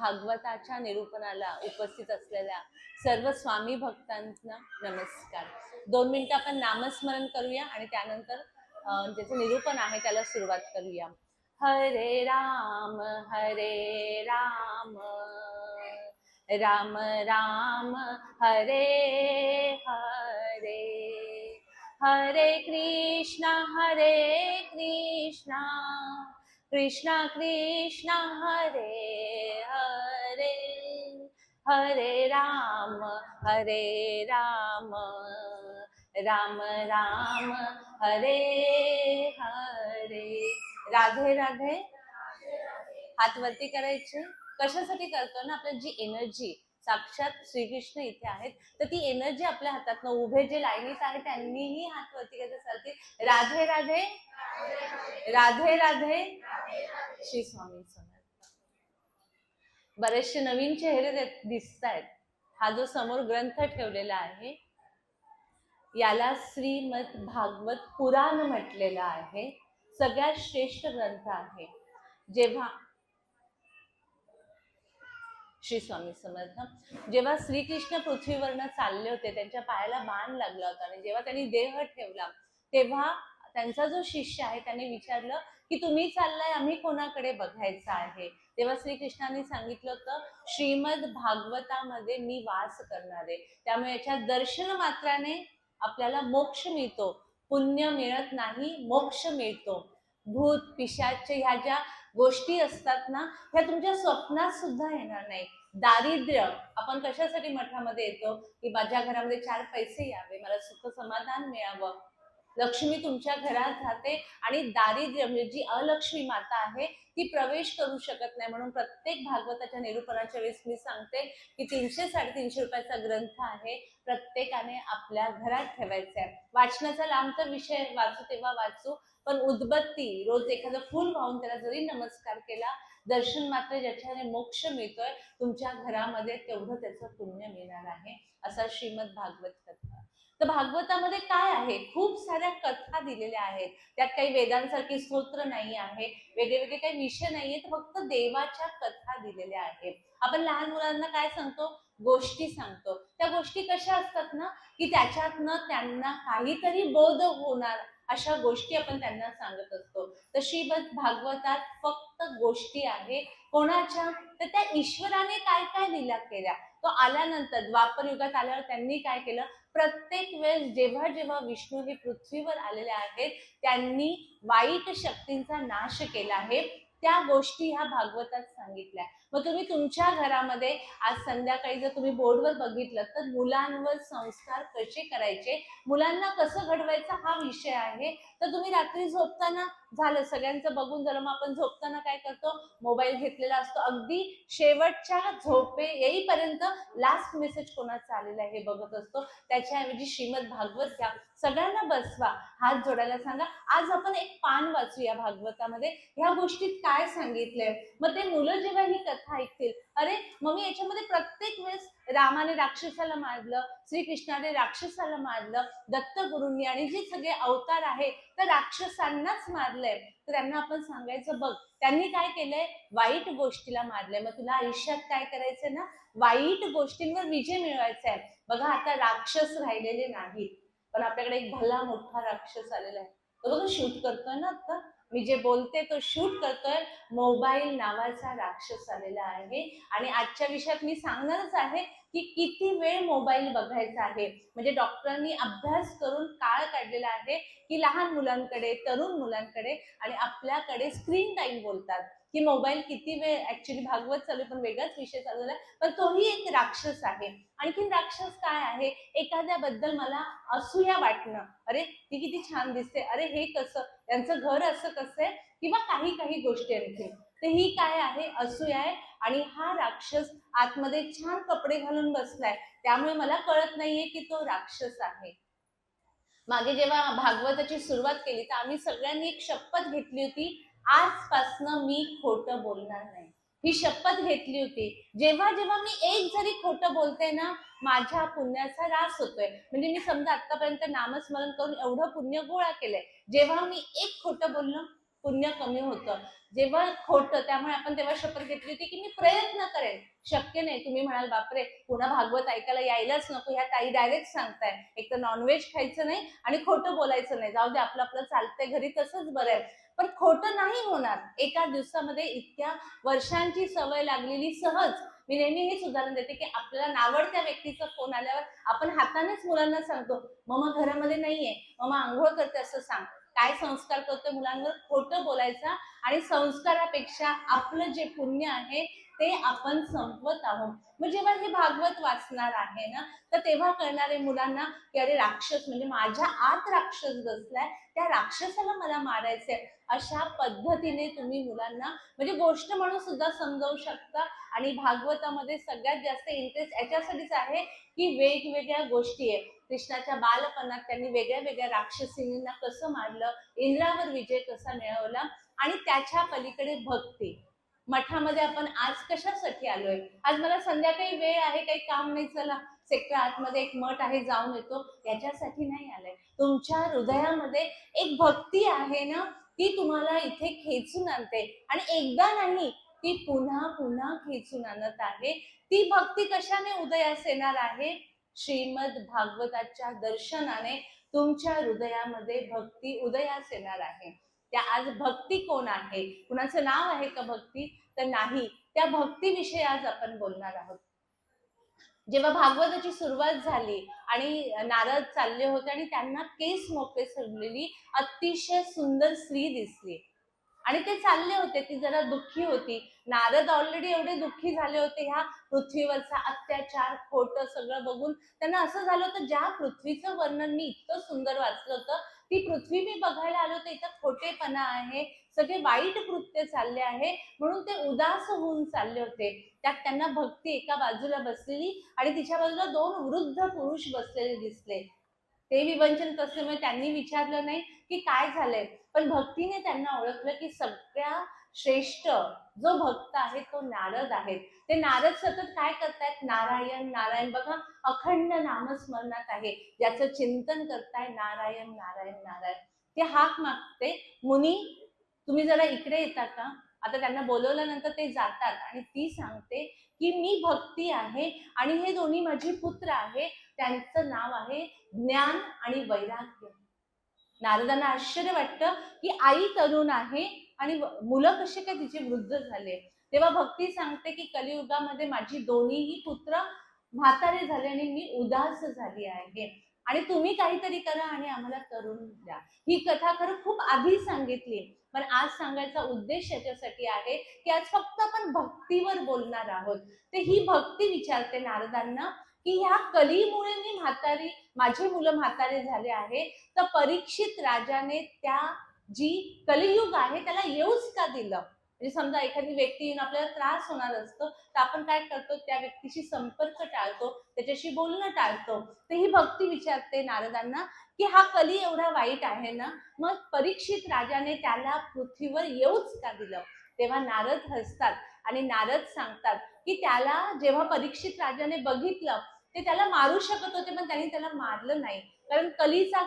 भागवताच्या निरूपणाला उपस्थित असलेल्या सर्व स्वामी भक्तांना नमस्कार. दोन मिनिटं आपण नामस्मरण करूया आणि त्यानंतर ज्याचं निरूपण आहे त्याला सुरुवात करूया. हरे राम हरे राम राम राम हरे हरे. हरे कृष्णा हरे कृष्णा कृष्णा कृष्णा हरे. हरे राम हरे राम राम राम हरे हरे. राधे राधे. हात वरती करायचे. कशासाठी करतो ना आपल्या जी एनर्जी साक्षात श्रीकृष्ण इथे आहेत तर ती एनर्जी आपल्या हातात उभे जे लाईनीत आहेत त्यांनीही हात वरती करत चालतील राधे राधे. राधे राधे. श्री स्वामी स्वामी बरेचसे नवीन चेहरे दिसत आहेत हा जो समोर ग्रंथ ठेवलेला आहे याला श्रीमद भागवत पुराण म्हटलेलं आहे. सगळ्यात श्रेष्ठ ग्रंथ आहे. जेव्हा श्री स्वामी समर्थ जेव्हा श्रीकृष्ण पृथ्वीवरनं चालले होते त्यांच्या पायाला बाण लागला होता आणि जेव्हा त्यांनी देह ठेवला तेव्हा त्यांचा जो शिष्य आहे त्याने विचारलं की तुम्ही चाललाय आम्ही कोणाकडे बघायचं आहे? तेव्हा श्रीकृष्णाने सांगितलं होतं श्रीमद भागवतामध्ये मी वास करणार. आहे त्यामुळे याच्या दर्शन मात्राने आपल्याला मोक्ष मिळतो. पुण्य मिळत नाही मोक्ष मिळतो. भूत पिशाच ह्या ज्या गोष्टी असतात ना ह्या तुमच्या स्वप्नात सुद्धा येणार नाही. दारिद्र्य आपण कशासाठी मठामध्ये येतो? की माझ्या घरामध्ये चार पैसे यावे मला सुख समाधान मिळावं. लक्ष्मी तुमच्या घरात राहते आणि दारिद्र्य म्हणजे जी अलक्ष्मी माता आहे ती प्रवेश करू शकत नाही. म्हणून प्रत्येक भागवताच्या निरूपणाच्या वेळेस मी सांगते की तीनशे साडेतीनशे रुपयाचा ग्रंथ आहे प्रत्येकाने आपल्या घरात ठेवायचा आहे. वाचनाचा लांबचा विषय वाचू तेव्हा वाचू पण उदबत्ती रोज एखादं फुल वाहून त्याला जरी नमस्कार केला दर्शन मात्र ज्याच्याने मोक्ष मिळतोय तुमच्या घरामध्ये तेवढं त्याचं पुण्य मिळणार आहे असा श्रीमद भागवत कथा. तर भागवतामध्ये काय आहे? खूप साऱ्या कथा दिलेल्या आहेत. त्यात काही वेदांसारखे स्तोत्र नाही आहे. वेगळे वेगळे काही विषय नाही आहेत. फक्त देवाच्या कथा दिलेल्या आहेत. आपण लहान मुलांना काय सांगतो? गोष्टी सांगतो. त्या गोष्टी कशा असतात ना? की त्याच्यातनं त्यांना काहीतरी बोध होणार अशा गोष्टी आपण त्यांना सांगत असतो. तशी भागवतात फक्त गोष्टी आहे. कोणाच्या? तर त्या ईश्वराने काय काय लिला केल्या? तो आल्यानंतर द्वापर युगात आल्यावर त्यांनी काय केलं? प्रत्येक वेळेस जेव्हा जेव्हा विष्णू हे पृथ्वीवर आलेले आहेत त्यांनी वाईट शक्तींचा नाश केला आहे. त्या गोष्टी ह्या भागवतात सांगितल्या. मग तुम्ही तुमच्या घरामध्ये आज संध्याकाळी जर तुम्ही बोर्डवर बघितलं तर मुलांवर संस्कार कसे करायचे? मुलांना कसं घडवायचं हा विषय आहे. तर तुम्ही रात्री झोपताना झालं सगळ्यांचं बघून झालं मग आपण झोपताना काय करतो? मोबाईल घेतलेला असतो. अगदी शेवटच्या झोपे येईपर्यंत लास्ट मेसेज कोणाचा आलेला आहे हे बघत असतो. त्याच्याऐवजी श्रीमद भागवत घ्या. सगळ्यांना बसवा. हात जोडायला सांगा. आज आपण एक पान वाचूया भागवतामध्ये. ह्या गोष्टीत काय सांगितलंय? मग ते मुलं जेव्हा ही कथा ऐकतील अरे मम्मी याच्यामध्ये प्रत्येक वेळेस रामाने राक्षसाला मारलं श्रीकृष्णाने राक्षसाला मारलं दत्तगुरूंनी आणि जे सगळे अवतार आहे तर राक्षसांनाच मारलंय. तर त्यांना आपण सांगायचं बघ त्यांनी काय केलंय? वाईट गोष्टीला मारलंय. मग तुला आयुष्यात काय करायचंय ना? वाईट गोष्टींवर विजय मिळवायचा आहे बघा आता राक्षस राहिलेले नाहीत. पण आपल्याकडे एक भला मोठा राक्षस आलेला आहे. बघा शूट करतोय ना आता. मी जे बोलते तो शूट करतोय. मोबाईल नावाचा राक्षस आलेला आहे. आणि आजच्या विषयात मी सांगणारच आहे की किती वेळ मोबाईल बघायचा आहे. म्हणजे डॉक्टरांनी अभ्यास करून काळ काढलेला आहे की लहान मुलांकडे तरुण मुलांकडे आणि आपल्याकडे स्क्रीन टाइम बोलतात. की मोबाईल किती वेळ ऍक्च्युली भागवत चालू पण वेगळाच विषय चालू झाला. पण तोही एक राक्षस आहे. आणखीन राक्षस काय आहे? एखाद्याबद्दल मला असूया वाटणं. अरे ती किती छान दिसते. अरे हे कसं? यांचं घर असं कसं आहे? किंवा काही काही गोष्टी आणखी तर ही काय आहे? असूया आहे. आणि हा राक्षस आतमध्ये छान कपडे घालून बसलाय. त्यामुळे मला कळत नाहीये की तो राक्षस आहे. मागे जेव्हा भागवताची सुरुवात केली तर आम्ही सगळ्यांनी एक शपथ घेतली होती. आजपासनं मी खोटं बोलणार नाही. ही शपथ घेतली होती. जेव्हा जेव्हा मी एक जरी खोटं बोलते ना माझ्या पुण्याचा रास होतोय. म्हणजे मी समजा आतापर्यंत नामस्मरण करून एवढं पुण्य गोळा केलंय. जेव्हा मी एक खोटं बोललो पुण्य कमी होतं. जेव्हा खोटं त्यामुळे आपण तेव्हा शपथ घेतली होती की मी प्रयत्न करेन. शक्य नाही. तुम्ही म्हणाल बापरे पुन्हा भागवत ऐकायला यायलाच नको ह्या ताई डायरेक्ट सांगताय. एक तर नॉनव्हेज खायचं नाही आणि खोटं बोलायचं नाही. जाऊ दे आपलं आपलं चालतंय घरी तसंच बरं आहे. पण खोटं नाही होणार. एका दिवसामध्ये इतक्या वर्षांची सवय लागलेली सहज. मी नेहमी हेच उदाहरण देते की आपल्याला नावडत्या व्यक्तीचा फोन आल्यावर आपण हातानेच मुलांना सांगतो ममा घरामध्ये नाहीये. ममा आंघोळ करते असं सांग. काय संस्कार करतो मुलांवर? खोटं बोलायचा आणि संस्कारापेक्षा आपलं जे पुण्य आहे ते आपण संपवत आहोत. मग जेव्हा हे भागवत वाचणार आहे ना तर तेव्हा कळणारे मुलांना की अरे राक्षस म्हणजे माझ्या आत राक्षस बसलाय त्या राक्षसाला मला मारायचंय. अशा पद्धतीने तुम्ही मुलांना म्हणजे गोष्ट म्हणून सुद्धा समजावू शकता. आणि भागवतामध्ये सगळ्यात जास्त इंटरेस्ट याच्यासाठीच आहे की वेगवेगळ्या गोष्टी आहे कृष्णाच्या बालपणात त्यांनी वेगळ्या वेगळ्या राक्षसींना कसं मारलं इंद्रावर विजय कसा मिळवला आणि त्याच्या पलीकडे भक्ती. मठामध्ये आपण आज कशासाठी आलोय? आज मला संध्याकाळी वेळ आहे काही काम नाही चला. सेक्टर आतमध्ये एक मठ आहे जाऊन येतो. याच्यासाठी नाही आलंय. तुमच्या हृदयामध्ये एक भक्ती आहे ना ती तुम्हाला इथे खेचून आणते. आणि एकदा नाही ती पुन्हा पुन्हा खेचून आणत आहे. ती भक्ती कशाने उदयास येणार आहे? श्रीमद भागवताच्या दर्शनाने तुमच्या हृदयामध्ये भक्ती उदयास येणार आहे. त्या आज भक्ती कोण आहे? कुणाचं नाव आहे का भक्ती? तर नाही त्या भक्तीविषयी आज आपण बोलणार आहोत. जेव्हा भागवताची सुरुवात झाली आणि नारद चालले होते आणि त्यांना केस मोकळे सोडलेली अतिशय सुंदर स्त्री दिसली. आणि ते चालले होते ती जरा दुःखी होती. नारद ऑलरेडी एवढे दुःखी झाले होते ह्या पृथ्वीवरचा अत्याचार खोट सगळं बघून. त्यांना असं झालं होतं ज्या पृथ्वीचं वर्णन मी इतकं सुंदर वाचलं होतं ती पृथ्वी मी बघायला आलो तर इथं खोटेपणा आहे सगळे वाईट कृत्य चालले आहे म्हणून ते उदास होऊन चालले होते. त्यात त्यांना भक्ती एका बाजूला बसलेली आणि तिच्या बाजूला दोन वृद्ध पुरुष बसलेले दिसले. ते विवंचन असल्यामुळे त्यांनी विचारलं नाही की काय झालंय पण भक्तीने त्यांना ओळखलं की सगळ्या श्रेष्ठ जो भक्त आहे तो नारद आहे. ते नारद सतत काय करतायत? नारायण नारायण. बघा अखंड नामस्मरणात आहे. ज्याचं चिंतन करताय नारायण नारायण नारायण. ते हाक मागते मुनी तुम्ही जरा इकडे येता का? आता त्यांना बोलवल्यानंतर ते जातात आणि ती सांगते की मी भक्ती आहे आणि हे दोन्ही माझी पुत्र आहे. त्यांचं नाव आहे ज्ञान आणि वैराग्य. नारदांना आश्चर्य वाटतं की आई तरुण आहे आणि मुलं कसे काय तिचे वृद्ध झाले? तेव्हा भक्ती सांगते की कलियुगामध्ये माझी दोन्हीही पुत्र म्हातारे झाले आणि मी उदास झाली आहे. आणि तुम्ही काहीतरी करा आणि आम्हाला तरुण द्या. ही कथा खरं खूप आधी सांगितली. पण आज सांगायचा उद्देश याच्यासाठी आहे की आज फक्त आपण भक्तीवर बोलणार आहोत. तर ही भक्ती विचारते नारदांना की ह्या कलीमुळे मी म्हातारी माझे मुलं म्हातारे झाले आहे तर परीक्षित राजाने त्या जी कलियुग आहे त्याला येऊच का दिलं? म्हणजे समजा एखादी व्यक्ती येऊन आपल्याला त्रास होणार असतो तर आपण काय करतो? त्या व्यक्तीशी संपर्क टाळतो त्याच्याशी बोलणं टाळतो. तर ही भक्ती विचारते नारदांना की हा कली एवढा वाईट आहे ना? मग परीक्षित राजाने त्याला पृथ्वीवर येऊच का दिलं? तेव्हा नारद हसतात आणि नारद सांगतात की त्याला जेव्हा परीक्षित राजाने बघितलं ते त्याला मारू शकत होते पण त्यांनी त्याला मारलं नाही. कारण कलीचा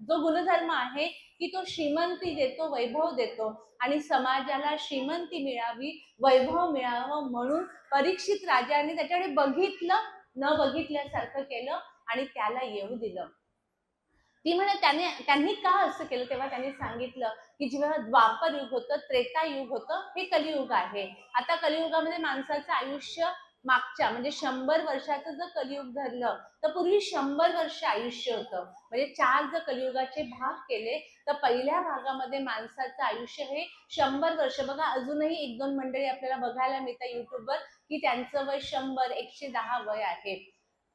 जो गुणधर्म आहे की तो श्रीमंती देतो वैभव देतो. आणि समाजाला श्रीमंती मिळावी वैभव मिळावं म्हणून परीक्षित राजाने त्याच्याकडे बघितलं न बघितल्यासारखं केलं आणि त्याला येऊ दिलं. ती म्हणे त्याने त्यांनी का असं केलं? तेव्हा त्यांनी सांगितलं की जेव्हा द्वापर युग होतं त्रेता युग होतं हे कलियुग आहे. आता कलियुगामध्ये माणसाचं आयुष्य मागच्या म्हणजे शंभर वर्षाचं जर कलियुग धरलं तर पूर्वी शंभर वर्ष आयुष्य होतं. म्हणजे चार जर कलियुगाचे भाग केले तर पहिल्या भागामध्ये माणसाचं आयुष्य हे शंभर वर्ष. बघा अजूनही एक दोन मंडळी आपल्याला बघायला मिळतात युट्यूबवर की त्यांचं वय शंभर एकशे दहा वय आहे.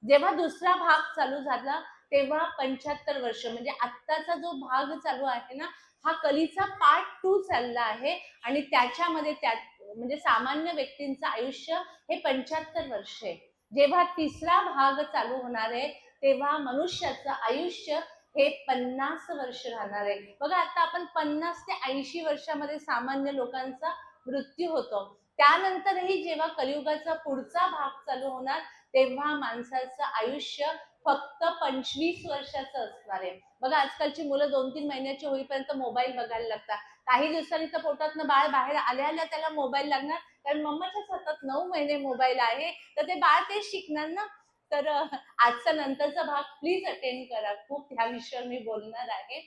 जेव्हा दुसरा भाग चालू झाला तेव्हा पंच्याहत्तर वर्ष. म्हणजे आत्ताचा जो भाग चालू आहे ना हा कलीचा पार्ट टू चालला आहे. आणि त्याच्यामध्ये त्या म्हणजे सामान्य व्यक्तींचं आयुष्य हे पंच्याहत्तर वर्ष आहे. जेव्हा तिसरा भाग चालू होणार आहे तेव्हा मनुष्याचं आयुष्य हे पन्नास वर्ष राहणार आहे. बघा आता आपण पन्नास ते ऐंशी वर्षामध्ये सामान्य लोकांचा मृत्यू होतो. त्यानंतरही जेव्हा कलियुगाचा पुढचा भाग चालू होणार तेव्हा माणसाचं आयुष्य फक्त पंचवीस वर्षाचं असणार आहे. बघा आजकालची मुलं दोन तीन महिन्याची होईपर्यंत मोबाईल बघायला लागतात. काही दिवसांनी तर पोटातनं बाळ बाहेर आल्या आल्या त्याला मोबाईल लागणार. कारण मम्माच्या सतत नऊ महिने मोबाईल आहे. तर ते बाळ ते शिकणार ना? तर आजचा नंतरचा भाग प्लीज अटेंड करा. खूप ह्या विषयावर मी बोलणार आहे.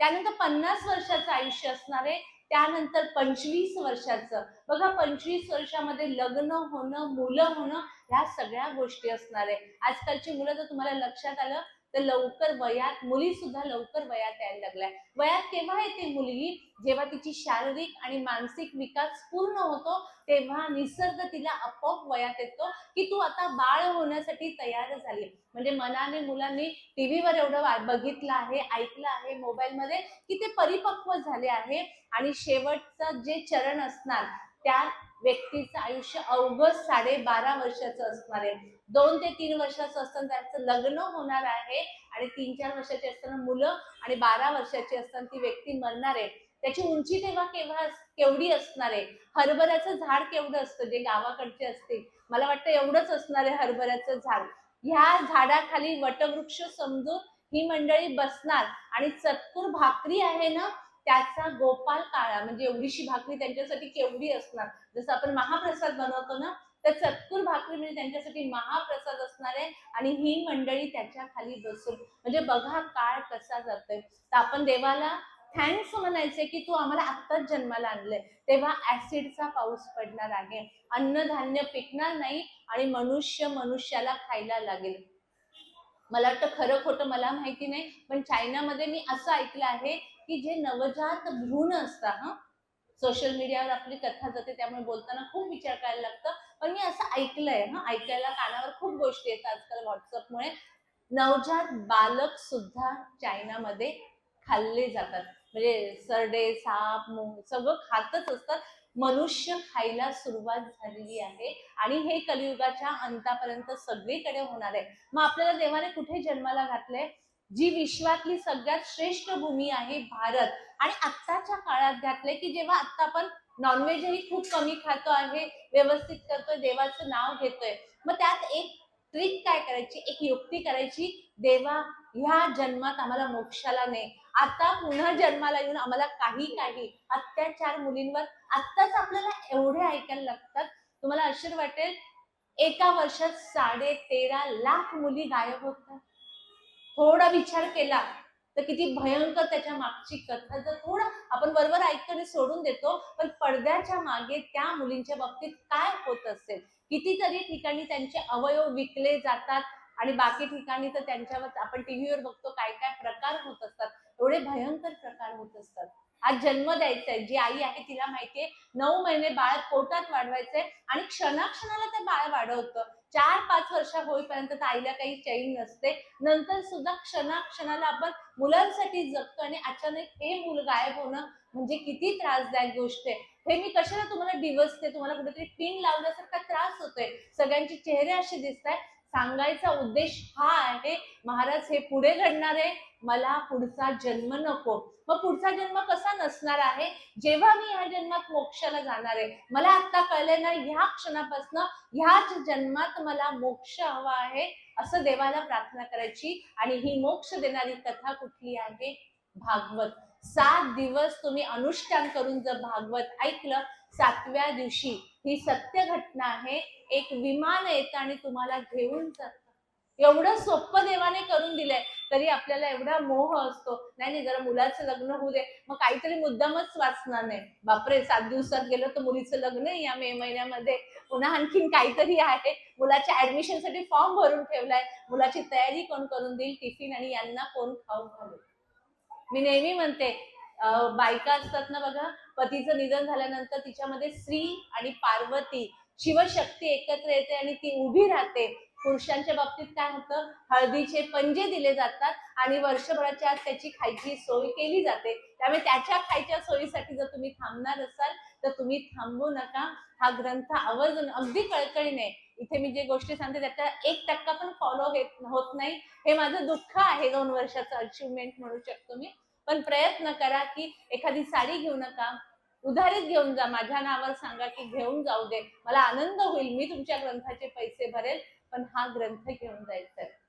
त्यानंतर पन्नास वर्षाचं आयुष्य असणार आहे. त्यानंतर पंचवीस वर्षाचं. बघा पंचवीस वर्षामध्ये लग्न होणं मुलं होणं ह्या सगळ्या गोष्टी असणार आहे. आजकालची मुलं जर तुम्हाला लक्षात आलं तर लवकर वयात मुली सुद्धा लवकर वयात यायला लागल्या. वयात केव्हा येते मुलगी? जेव्हा तिची शारीरिक आणि मानसिक विकास पूर्ण होतो तेव्हा निसर्ग तिला आपोआप वयात येतो की तू आता बाळ होण्यासाठी तयार झाली. म्हणजे मनाने मुलांनी टीव्हीवर एवढं बघितलं आहे ऐकलं आहे मोबाईलमध्ये की ते परिपक्व झाले आहे आणि शेवटचं जे चरण असणार त्या व्यक्तीचं आयुष्य अवघड साडे बारा वर्षाचं असणार आहे. दोन ते तीन वर्षाचं असताना त्याचं लग्न होणार आहे आणि तीन चार वर्षाची असताना मुलं आणि बारा वर्षाची असताना ती व्यक्ती मरणार आहे. त्याची उंची तेव्हा केव्हा केवढी असणार आहे? हरभऱ्याचं झाड केवढं असतं? जे गावाकडचे असते मला वाटतं एवढंच असणार आहे हरभऱ्याचं झाड. ह्या झाडाखाली वटवृक्ष समजून ही मंडळी बसणार. आणि चतकुर भाकरी आहे ना त्याचा गोपाल काळा म्हणजे एवढीशी भाकरी त्यांच्यासाठी केवढी असणार? जसं आपण महाप्रसाद बनवतो ना तर चतकुर भाकरी म्हणजे त्यांच्यासाठी महाप्रसाद असणार आहे आणि ही मंडळी त्याच्याखाली बसून. म्हणजे बघा काळ कसा जातोय. तर आपण देवाला थँक्स म्हणायचे की तू आम्हाला आत्ताच जन्माला आणलंय. तेव्हा ऍसिडचा पाऊस पडणार आहे. अन्नधान्य पिकणार नाही आणि मनुष्य मनुष्याला खायला लागेल. मला वाटतं खरं खोटं मला माहिती नाही पण चायनामध्ये मी असं ऐकलं आहे की जे नवजात भ्रूण असतात हा? सोशल मीडियावर आपली कथा जाते त्यामुळे बोलताना खूप विचार करायला लागतं. पण मी असं ऐकलंय हा. ऐकायला कानावर खूप गोष्टी येतात आजकाल व्हॉट्सअपमुळे. नवजात बालक सुद्धा चायनामध्ये खाल्ले जातात. म्हणजे सरडे साप मुंग सगळं खातच असतात. मनुष्य खायला सुरुवात झालेली आहे आणि हे कलियुगाच्या अंतापर्यंत सगळीकडे होणार आहे. मग आपल्याला देवाने कुठे जन्माला घातले जी विश्वातली सगळ्यात श्रेष्ठ भूमी आहे भारत. आणि आत्ताच्या काळात घातले की जेव्हा आता आपण नॉनव्हेजही खूप कमी खातो आहे व्यवस्थित करतोय देवाचं नाव घेतोय. मग त्यात एक ट्रिक काय करायची? एक युक्ती करायची देवा ह्या जन्मात आम्हाला मोक्षाला ने. आता पुन्हा जन्माला येऊन आम्हाला काही काही. अत्याचार मुलींवर आत्ताच आपल्याला एवढे ऐकायला लागतात. तुम्हाला आश्चर्य वाटेल एका वर्षात साडे तेरा लाख मुली गायब होतात. थोडा विचार केला तर किती भयंकर त्याच्या मागची कथा जर थोडं आपण बरोबर ऐकतो सोडून देतो पण पडद्याच्या मागे त्या मुलींच्या बाबतीत काय होत असेल? कितीतरी ठिकाणी त्यांचे अवयव विकले जातात आणि बाकी ठिकाणी तर त्यांच्यावर आपण टीव्हीवर बघतो काय काय प्रकार होत असतात. एवढे भयंकर प्रकार होत असतात. आज जन्म द्यायचा आहे. जी आई आहे तिला माहितीये नऊ महिने बाळ पोटात वाढवायचंय आणि क्षणाक्षणाला ते बाळ वाढवतं. चार पाच वर्ष होईपर्यंत ताईला आईला काही चैन नसते. नंतर सुद्धा क्षणाक्षणाला आपण मुलांसाठी जगतो आणि अचानक हे मूल गायब होणं म्हणजे किती त्रासदायक गोष्ट आहे. हे मी कशाला तुम्हाला दिवसते तुम्हाला कुठेतरी पिन लावल्यासारखा त्रास होतोय. सगळ्यांचे चेहरे असे दिसत आहेत सांगायचा उद्देश हा आहे महाराज हे पुढे घडणार आहे? मला पुढचा जन्म नको. मग पुढचा जन्म कसा नसणार आहे? जेव्हा मी ह्या जन्मात मोक्षाला जाणार आहे मला आता कळले ना ह्या क्षणापासून ह्याच जन्मात मला मोक्ष हवा आहे असं देवाला प्रार्थना करायची. आणि ही मोक्ष देणारी कथा कुठली आहे? भागवत. सात दिवस तुम्ही अनुष्ठान करून जर भागवत ऐकलं सातव्या दिवशी ही सत्य घटना आहे. एक विमान येतं आणि तुम्हाला घेऊन जात. एवढं सोपं देवाने करून दिलंय तरी आपल्याला एवढा मोह असतो. नाही नाही जरा मुलाचं लग्न होऊ दे. मग काहीतरी मुद्दामच वाचणार नाही. बापरे सात दिवसात गेलो तर मुलीचं लग्न या मे महिन्यामध्ये. पुन्हा आणखीन काहीतरी आहे. मुलाच्या ऍडमिशनसाठी फॉर्म भरून ठेवलाय. मुलाची तयारी कोण करून देईल? टिफिन आणि यांना कोण खाऊ घालू? मी नेहमी म्हणते बायका असतात ना बघा पतीचं निधन झाल्यानंतर तिच्यामध्ये स्त्री आणि पार्वती शिवशक्ती एकत्र येते आणि ती उभी राहते. पुरुषांच्या बाबतीत काय होतं? हळदीचे पंजे दिले जातात आणि वर्षभराच्या आत त्याची खायची सोय केली जाते. त्यामुळे त्याच्या खायच्या सोयीसाठी जर तुम्ही थांबणार असाल तर तुम्ही थांबू नका. हा ग्रंथ आवर्जून अगदी कळकळीने. इथे मी जे गोष्टी सांगते त्याचा एक टक्का पण फॉलो होत नाही. हे माझं दुःख आहे दोन वर्षाचं अचिव्हमेंट म्हणू शकतो मी. पण प्रयत्न करा की एखादी साडी घेऊ नका. उधारीत घेऊन जा. माझ्या नावावर सांगा की घेऊन जाऊ दे. मला आनंद होईल. मी तुमच्या ग्रंथाचे पैसे भरेल. पण हा ग्रंथ घेऊन जायचा आहे